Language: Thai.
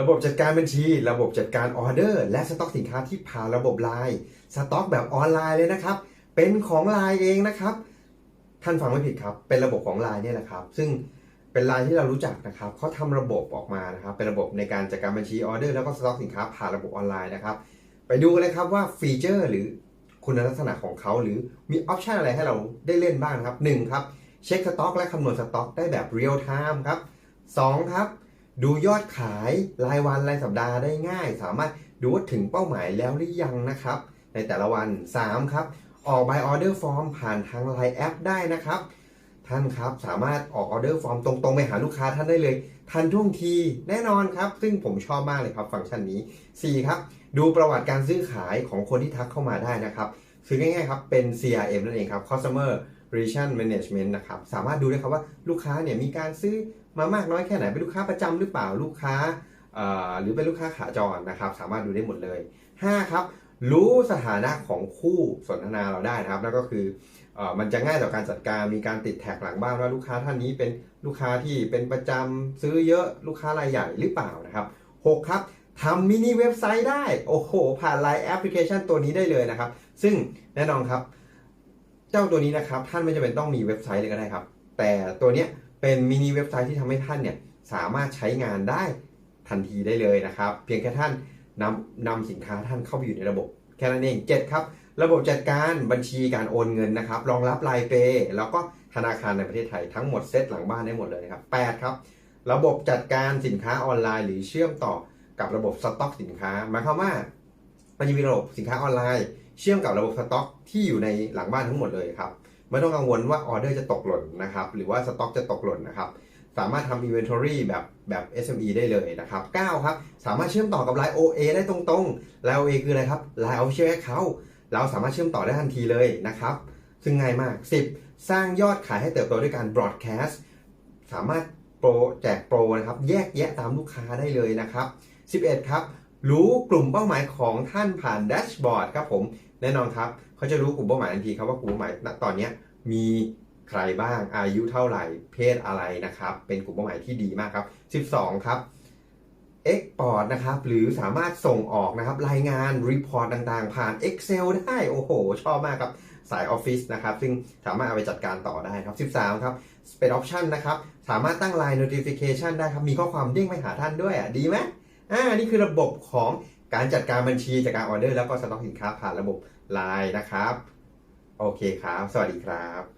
ระบบจัดการบัญชี ระบบจัดการออเดอร์ และสต็อกสินค้าที่ผ่านระบบไลน์สต็อกแบบออนไลน์เลยนะครับ เป็นของไลน์เองนะครับ ท่านฟังไม่ผิดครับ เป็นระบบของไลน์เนี่ยแหละครับ ซึ่งเป็นไลน์ที่เรารู้จักนะครับเขาทำระบบออกมานะครับ เป็นระบบในการจัดการบัญชีออเดอร์แล้วก็สต็อกสินค้าผ่านระบบออนไลน์นะครับ ไปดูกันเลยครับว่าฟีเจอร์หรือคุณลักษณะของเขาหรือมีออปชันอะไรให้เราได้เล่นบ้างครับหนึ่งครับเช็คสต็อกและคำนวณสต็อกได้แบบเรียลไทม์ครับสองครับ ดูยอดขายรายวันรายสัปดาห์ได้ง่าย สามารถดูว่าถึงเป้าหมายแล้วหรือยังนะครับ ในแต่ละวัน 3 ครับ ออก by order form ผ่านทาง Line แอปได้นะครับ ท่านครับสามารถออกออเดอร์ฟอร์มตรงๆ ไปหาลูกค้าท่านได้เลย ทันท่วงทีแน่นอนครับ ซึ่งผมชอบมากเลยครับฟังก์ชันนี้ 4 ครับ ดูประวัติการซื้อขายของคนที่ทักเข้ามาได้นะครับคือง่ายๆครับเป็น CRM นั่นเองครับ Customer Relation Management นะครับ สามารถดูได้ครับว่าลูกค้าเนี่ยมีการซื้อมามากน้อยแค่ไหน เป็นลูกค้าประจำหรือเปล่าลูกค้าหรือเป็นลูกค้าขาจรนะครับ สามารถดูได้หมดเลย 5 ครับ รู้สถานะของคู่สนทนาเราได้นะครับ แล้วก็คือออมันจะง่ายต่อการจัดการมีการติดแท็กหลังบ้านว่าลูกค้าท่านนี้เป็นลูกค้าที่เป็นประจำซื้อเยอะลูกค้ารายใหญ่หรือเปล่านะครับ 6 ครับทำมินิเว็บไซต์ได้ โอ้โห ผ่าน Line แอปพลิเคชันตัวนี้ได้เลยนะครับ ซึ่งแน่นอนครับ เจ้าตัวนี้นะครับท่านไม่จำเป็นต้องมีเว็บไซต์เลยก็ได้ครับ แต่ตัวเนี้ยเป็นมินิเว็บไซต์ที่ทำให้ท่านเนี่ยสามารถใช้งานได้ทันทีได้เลยนะครับ เพียงแค่ท่านนำนำสินค้าท่านเข้าไปอยู่ในระบบ แค่นั้นเอง7ครับ ระบบจัดการบัญชีการโอนเงินนะครับรองรับไลน์เปย์แล้วก็ธนาคารในประเทศไทยทั้งหมดเซตหลังบ้านได้หมดเลยครับ8ครับ ระบบจัดการสินค้าออนไลน์ หรือเชื่อมต่อกับระบบสต็อกสินค้าหมายความว่ามันจะมีระบบสินค้าออนไลน์ เชื่อมกับระบบสต็อกที่อยู่ในหลังบ้านทั้งหมดเลยครับไม่ต้องกังวลว่าออเดอร์จะตกหล่นนะครับหรือว่าสต็อกจะตกหล่นนะครับสามารถทำ inventory แบบแบบ SME ได้เลยนะครับ 9 ครับ สามารถเชื่อมต่อกับ Line OA ได้ตรงๆ Line OA คืออะไรครับ Line Official Account เราสามารถเชื่อมต่อได้ทันทีเลยนะครับ ซึ่งง่ายมาก 10 สร้างยอดขายให้เติบโตด้วยการ broadcast สามารถโปรแจกโปรนะครับ แยกแยะตามลูกค้าได้เลยนะครับ 11 ครับ รู้กลุ่มเป้าหมายของท่านผ่านแดชบอร์ดครับผม แน่นอนครับเขาจะรู้กลุ่มเป้าหมายทันทีครับว่ากลุ่มเป้าหมายณตอนนี้มีใครบ้างอายุเท่าไหร่เพศอะไรนะครับ เป็นกลุ่มเป้าหมายที่ดีมากครับ 12 ครับ Export นะครับหรือสามารถส่งออกนะครับรายงาน Report ต่างๆ ผ่าน Excel ได้โอ้โห ชอบมากครับ สายออฟฟิศนะครับ ซึ่งสามารถเอาไปจัดการต่อได้ครับ 13 ครับเป็นออปชันนะครับ สามารถตั้ง Line Notification ได้ครับ มีข้อความเด้งไปหาท่านด้วยอะดีไหมอ่านี่คือระบบของ การจัดการบัญชีจัดการออเดอร์แล้วก็สต็อกสินค้าผ่านระบบไลน์นะครับ โอเคครับ สวัสดีครับ